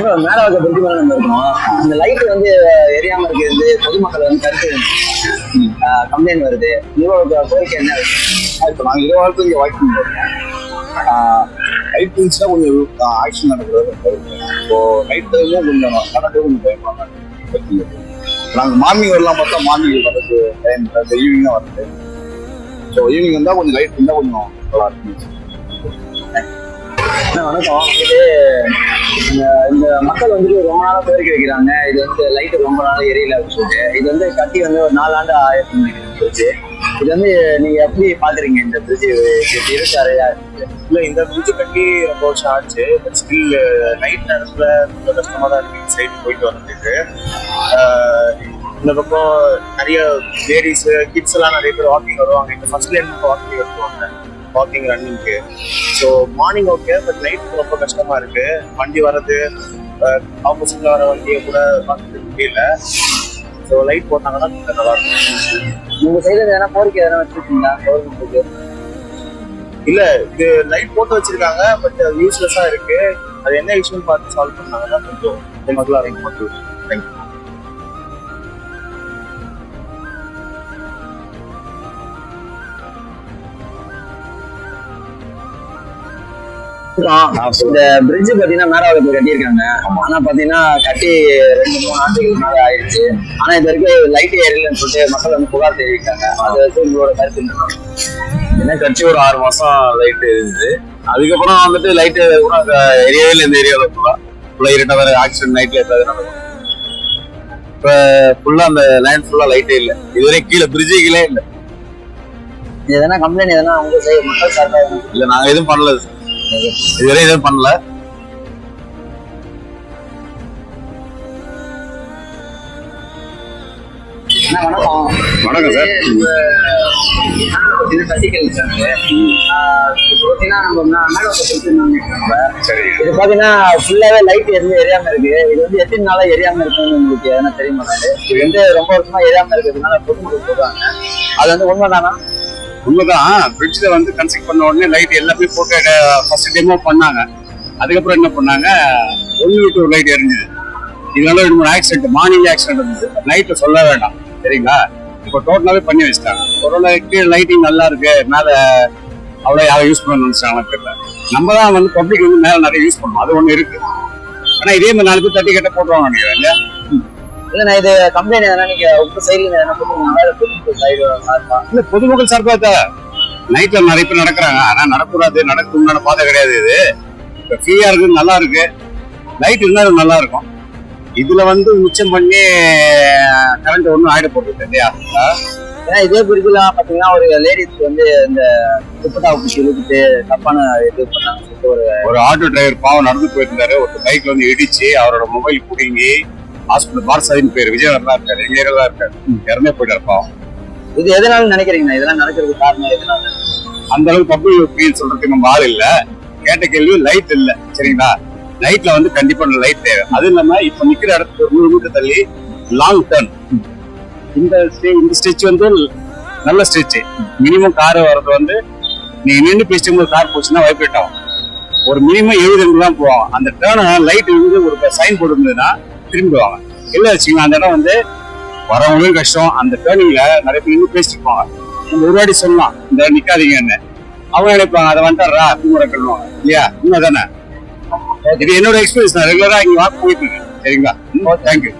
மேல வச்ச பிரிட்ஜ் மேல நம்ம இருக்கோம். இந்த லைட் வந்து எரியாம இருக்கிறது பொதுமக்கள் வந்து கருத்து கம்ப்ளைண்ட் வருது. உங்களோட கோரிக்கை என்ன? இப்போ நாங்கள் இருபது வாரத்துக்கு இங்கே ஒர்க் பண்ணிருக்கேன் லைட் இருந்துச்சுன்னா கொஞ்சம் ஆக்ஷன் நடக்கிறது. இப்போ நைட் டைமும் கொஞ்சம் கரண்ட்டு கொஞ்சம் பயமாக நாங்கள் மார்னிங் வரலாம் பார்த்தா மார்னிங் வரது டைம் ஈவினிங் தான் வருது. ஸோ ஈவினிங் வந்தால் கொஞ்சம் லைட் இருந்தால் கொஞ்சம் நல்லா இருக்கும் வணக்கம். இது மக்கள் வந்துட்டு ரொம்ப நாளா கோரிக்கை வைக்கிறாங்க. இது வந்து லைட் ரொம்ப நாளா எரியல அப்படின்னு சொல்லிட்டு இது வந்து கட்டி வந்து ஒரு நாலு ஆண்டு ஆயிரத்தி பிரிட்ஜ் இது வந்து நீங்க எப்படி பாக்குறீங்க இந்த பிரிட்ஜ் இருக்கு? அறையா இருக்கு இல்லை இந்த பிரிட்ஜ் கட்டி ரொம்ப வருஷம் ஆச்சு. பட் ஸ்டில் நைட் நேரத்தில் கொஞ்சம் கஷ்டமாக தான் இருக்கு. சைடு போயிட்டு வர்றதுக்கு இந்த பக்கம் நிறைய லேடிஸு கிட்ஸ் எல்லாம் நிறைய பேர் வாக்கிங் வருவாங்க. இந்த ஃபர்ஸ்ட் லேன் வாக்கிங் வருவாங்க walking ரன்னிங்க்கு so morning okay but night ரொம்ப கஷ்டமா இருக்கு. வண்டி வர்றது ஆப்போசிட்ல வர வண்டியை கூட பார்க்கறதுக்கு முடியல. ஸோ லைட் போட்டாங்கன்னா கொஞ்சம் நல்லா இருக்கும். உங்க சைடுல எதனா கோரிக்கை எதனா வச்சிருக்கீங்களா? கவர்மெண்ட்டுக்கு இல்ல இது லைட் போட்டு வச்சிருக்காங்க பட் அது யூஸ்லெஸ்ஸா இருக்கு. அது என்ன இஷ்யூன்னு பார்த்து சால்வ் பண்ணாங்கன்னா கொஞ்சம் நல்லா இருக்கும். மக்கள் தேங்க்யூ இந்த பிரிட்ஜ் பாத்தீங்கன்னா மேலாவது கட்டியிருக்காங்க. ஆனா பாத்தீங்கன்னா கட்டி ரெண்டு மூணு ஆண்டுகளுக்கு மேல ஆயிடுச்சு. ஆனா இது வரைக்கும் லைட் ஏறலன்னு சொல்லிட்டு மக்கள் வந்து புகார் தெரிவிக்காங்க அது வந்து உங்களோட கருத்து என்ன? கட்சி ஒரு ஆறு மாசம் லைட் இருந்தது அதுக்கப்புறம் வந்துட்டு லைட் கூட ஏரியாவே இல்லை இந்த ஏரியாவில் ஃபுல்லா ஃபுல்லா இருட்டா வேற ஆக்சிடென்ட் நைட்ல இருக்காது. இப்ப ஃபுல்லா அந்த லைன் ஃபுல்லா லைட்டே இல்லை. இதுவரை கீழே பிரிட்ஜே கீழே இல்லை. எதனா கம்ப்ளைண்ட் எதனா சைடு மக்கள் சார்பாக இல்ல நாங்க எதுவும் பண்ணல. இதுவரை எதுவும் பண்ணல. வணக்கம் வணக்கம் சார். இது கட்டிக்கல் சார். இது பார்த்தீங்கன்னா ஃபுல்லாவே லைட் எதுவும் எரியாம இருக்கு. இது வந்து எத்தனை நாளா எரியாம இருக்குன்னு உங்களுக்கு எதனா தெரியுமா இது வந்து ரொம்ப வருஷமா எரியாம இருக்கிறதுனால பொதுமக்கள் சொல்றாங்க. அது வந்து உண்மைதானா? உண்மைதான். பிரிட்ஜில் வந்து கன்ஸ்ட்ரக்ட் பண்ண உடனே லைட் எல்லாமே போட்டு ஃபர்ஸ்ட் டெமோ பண்ணாங்க. அதுக்கப்புறம் என்ன பண்ணாங்க? ஒன்று விட்டு ஒரு லைட் எரிஞ்சுது. இதனால ரெண்டு மூணு ஆக்சிடென்ட் மார்னிங் ஆக்சிடென்ட் இருந்தது. நைட்டில் சொல்ல வேண்டாம். சரிங்களா? இப்போ டோட்டலாகவே பண்ணி வச்சிட்டாங்க. கொரோனாக்கு லைட்டிங் நல்லா இருக்கு. மேலே அவ்வளோ யாரும் யூஸ் பண்ண நினைச்சாங்கன்னு தெரியல. நம்ம தான் வந்து பப்ளிக் வந்து மேலே நிறைய யூஸ் பண்ணணும் அது ஒன்று இருக்கு. ஆனால் இதே மாதிரி நாலு பேர் தட்டி கட்ட போட்டுருவாங்க நினைக்கிறேன் இல்லையா? இல்லைண்ணா இது கம்ப்ளைண்ட் எதனா நீங்க உங்க சைடுல பொதுமக்கள் சார்பா இல்ல பொதுமக்கள் சார்பா நைட்ல நிறைய பேர் நடக்கிறாங்க. ஆனா நடக்கூடாது நடக்கணும்னு பாதை கிடையாது இது. இப்ப ஃப்ரீயா இருக்கு நல்லா இருக்கு. லைட் இருந்தா நல்லா இருக்கும். இதுல வந்து மிச்சம் பண்ணி கரண்ட் ஒன்றும் ஆயிட போடுறது இல்லையா? ஏன்னா இதே பிரிட்ஜ்லாம் பாத்தீங்கன்னா ஒரு லேடிஸ் வந்து இந்த துப்பட்டா பிடிச்சி இழுத்துட்டு தப்பான இது பண்ணாங்க ஒரு ஒரு ஆட்டோ டிரைவர் பாவம் நடந்து போயிருந்தாரு. ஒரு பைக்ல வந்து இடிச்சு அவரோட மொபைல் புடுங்கி ஹாஸ்பிட்டல் பார்சாதின் பேர் விஜயநகர் தான் இருக்காரு எங்க ஏரியா தான் இருக்காரு. இறந்தே போயிட்டாரு பாவம் இது எதனால நினைக்கிறீங்கண்ணா இதெல்லாம் நடக்கிறதுக்கு காரணம் எதனால? அந்த அளவுக்கு பப்ளிக் ஒப்பீனியன் சொல்றதுக்கு நம்ம ஆள் இல்ல. கேட்ட கேள்வி லைட் இல்ல. சரிங்களா? லைட்ல வந்து கண்டிப்பா லைட் தேவை. அது இல்லாம இப்ப நிக்கிற இடத்துக்கு ஒரு நூறு மீட்டர் தள்ளி லாங் டர்ன் இந்த ஸ்டே- இந்த ஸ்டெச் வந்து நல்ல ஸ்டெச் மினிமம் கார் வர்றது வந்து நீங்க நின்று பேசிட்டு போது கார் போச்சுன்னா வைப்ரேட் ஆகும். ஒரு மினிமம் எழுபது தான் போவாங்க அந்த டேர்னை லைட் வந்து ஒரு சைன் போட்டுருந்ததுன்னா திரும்பிடுவாங்க. இல்லை வச்சுக்கோங்க அந்த இடம் வந்து வரவங்களும் கஷ்டம். அந்த டேர்னிங்ல நிறைய பேர் நின்று பேசிட்டு இருப்பாங்க. நம்ம ஒரு வாட்டி சொல்லலாம் இந்த நிற்காதீங்கன்னு நிக்காதீங்கன்னு அவங்க நினைப்பாங்க அதை வந்துடுறா குமுறை சொல்லுவாங்க. இல்லையா? உண்மை தானே இது என்னோட எக்ஸ்பீரியன்ஸ் நான் ரெகுலரா இங்க வாக்கு போயிட்டு இருக்கேன். சரிங்களா? தேங்க்யூ